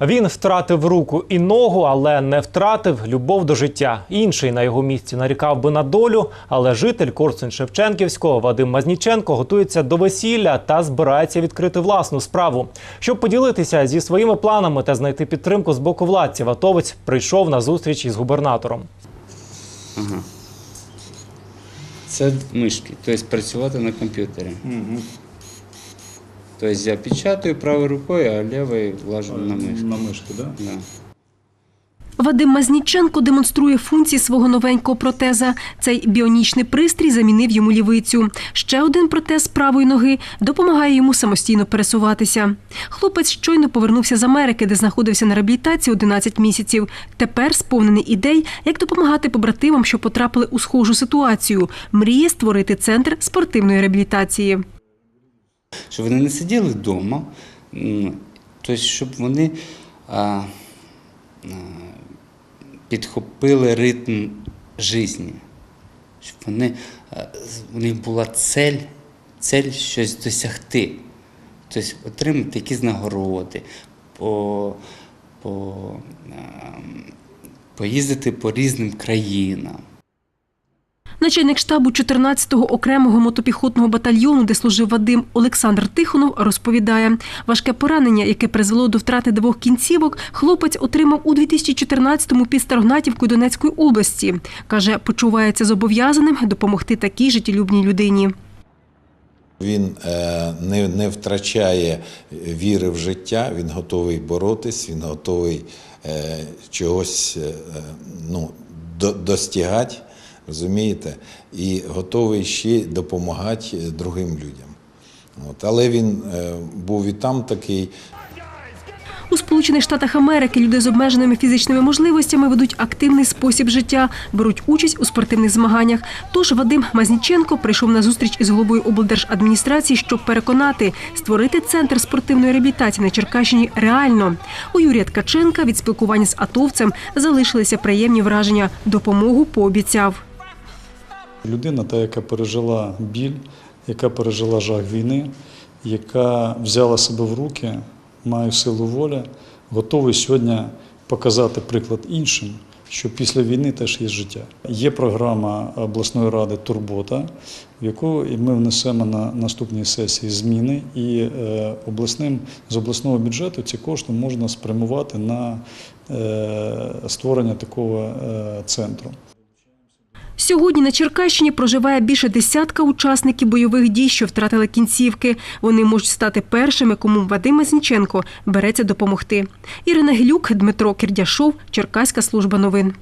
Він втратив руку і ногу, але не втратив любов до життя. Інший на його місці нарікав би на долю, але житель Корсунь Шевченківського Вадим Мазніченко готується до весілля та збирається відкрити власну справу. Щоб поділитися зі своїми планами та знайти підтримку з боку владців, атовець прийшов на зустріч із губернатором. Це мишки, тобто працювати на комп'ютері. Тобто я печатаю правою рукою, а лівою влажу на мишку. На мишку, да? Да. Вадим Мазніченко демонструє функції свого новенького протеза. Цей біонічний пристрій замінив йому лівицю. Ще один протез правої ноги допомагає йому самостійно пересуватися. Хлопець щойно повернувся з Америки, де знаходився на реабілітації 11 місяців. Тепер сповнений ідей, як допомагати побратимам, що потрапили у схожу ситуацію. Мріє створити центр спортивної реабілітації. Щоб вони не сиділи вдома, тобто, щоб вони підхопили ритм життя. Щоб вони, у них була цель, цель щось досягти. Тобто отримати якісь нагороди, по, по, а, поїздити по різним країнам. Начальник штабу 14-го окремого мотопіхотного батальйону, де служив Вадим Олександр Тихонов, розповідає, важке поранення, яке призвело до втрати двох кінцівок, хлопець отримав у 2014-му під Старогнатівкою Донецької області. Каже, почувається зобов'язаним допомогти такій життєлюбній людині. Він е, не, не втрачає віри в життя, він готовий боротись, він готовий е, чогось е, ну, до, достигати, розумієте, і готовий ще допомагати другим людям. От. Але він е, був і там такий. У Сполучених Штатах Америки люди з обмеженими фізичними можливостями ведуть активний спосіб життя, беруть участь у спортивних змаганнях. Тож Вадим Мазніченко прийшов на зустріч із головою облдержадміністрації, щоб переконати, створити центр спортивної реабілітації на Черкащині реально. У Юрія Ткаченка від спілкування з атовцем залишилися приємні враження. Допомогу пообіцяв. Людина, та, яка пережила біль, яка пережила жах війни, яка взяла себе в руки, має силу волі, готовий сьогодні показати приклад іншим, що після війни теж є життя. Є програма обласної ради Турбота, в яку ми внесемо на наступній сесії зміни, і е, обласним з обласного бюджету ці кошти можна спрямувати на е, створення такого е, центру. Сьогодні на Черкащині проживає більше десятка учасників бойових дій, що втратили кінцівки. Вони можуть стати першими, кому Вадим Зінченко береться допомогти. Ірина Глюк, Дмитро Кірдяшов, Черкаська служба новин.